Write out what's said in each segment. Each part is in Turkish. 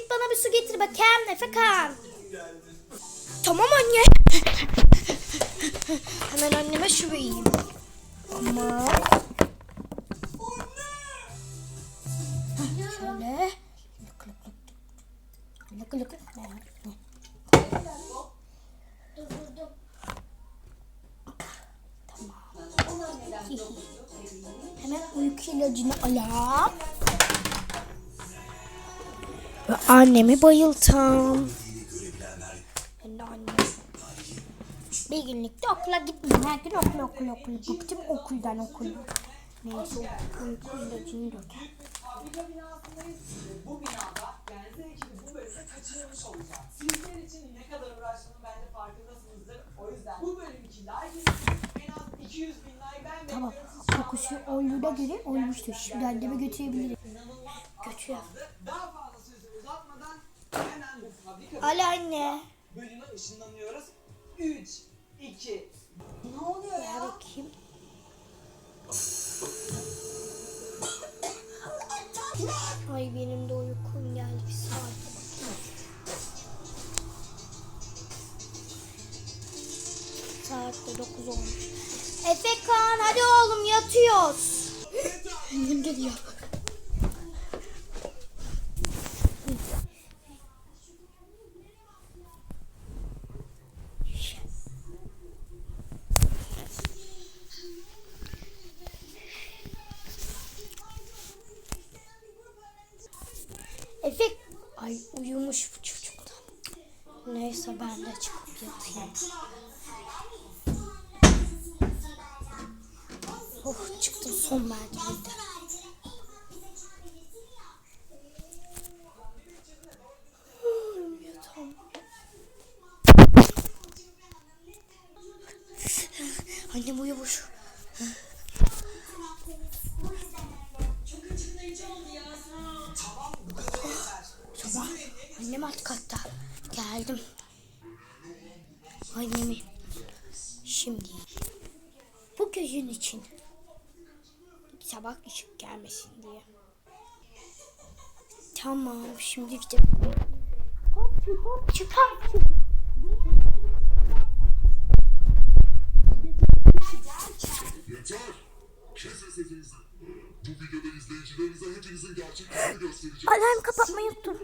git bana bir su getir bakayım Efekan. Tamam anne. Hemen anneme su vereyim. Ama şöyle lık lık lık lık Hemen uyku ilacını alalım. Ve annemi bayıltam. Bir günlük de okula gitmiyorum. Her gün okul okul okul. Bıktım okuldan okuldan. Neyse uyku ilacını döker. Bu binada bu bölümü kaçırmış olacak. Sizler için ne kadar uğraştığımın bence farkındasınızdır. O yüzden bu bölümki like en az 200 bin like ben Tamam. Kokusu olduğuna göre olmuştur. Şimdi anneme götürebilirim. inanılmaz Götür. Daha fazla hemen bu fabrika Al anne. bölüme ışınlanıyoruz. 3, 2, ne oluyor ya? bakayım. Ay benim de uykum geldi. Bir bakayım. Saat de 9 olmuş. Efekan hadi oğlum yatıyoruz. Geliyor. Ay uyumuş bu çocuk da. Neyse ben de çıkıp yatayım. Oh çıktım son merdivende. Annem uyumuş. Annem alt katta. Geldim. Annemi şimdi bu gözün için sabah ışık gelmesin diye. Tamam şimdi gidelim. Hop hop çıkar. Yeter! Kesin sesinizi. Bu videoda izleyicilerinize hepinizin gerçek yüzünü göstereceğim. Alarm kapatmayı unuttum.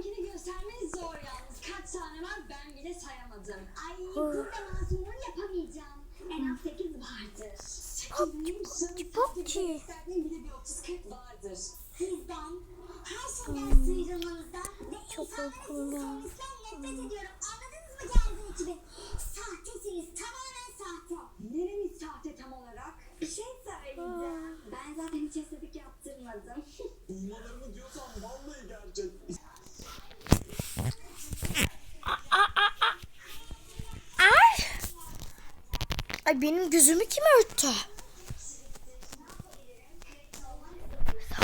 Göstermeniz zor yalnız. Kaç tane var ben bile sayamadım. Ay burada masumluğu yapamayacağım. En az 8 vardır. Popçi, popçi. Bile bir 30-40 vardır. Sizden, her şeyden sıyrılmanızdan ve Çok insanların sevmesinden nefret ediyorum. Anladınız mı kendiniz ekibi? Sahtesiniz, tamamen sahte. Neremiz sahte tam olarak? Bir şey söyleyeceğim. Ben zaten hiç estetik yaptırmadım. Duymalarımı diyorsan vallahi gerçek. Ay. Ay benim gözümü kim örttü?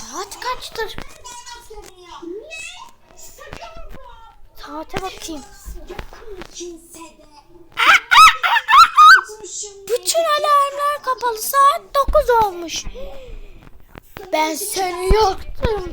Saat kaçtır? Saate bakayım. Bütün alarmlar kapalı. Saat 9 olmuş. Ben seni yoktum.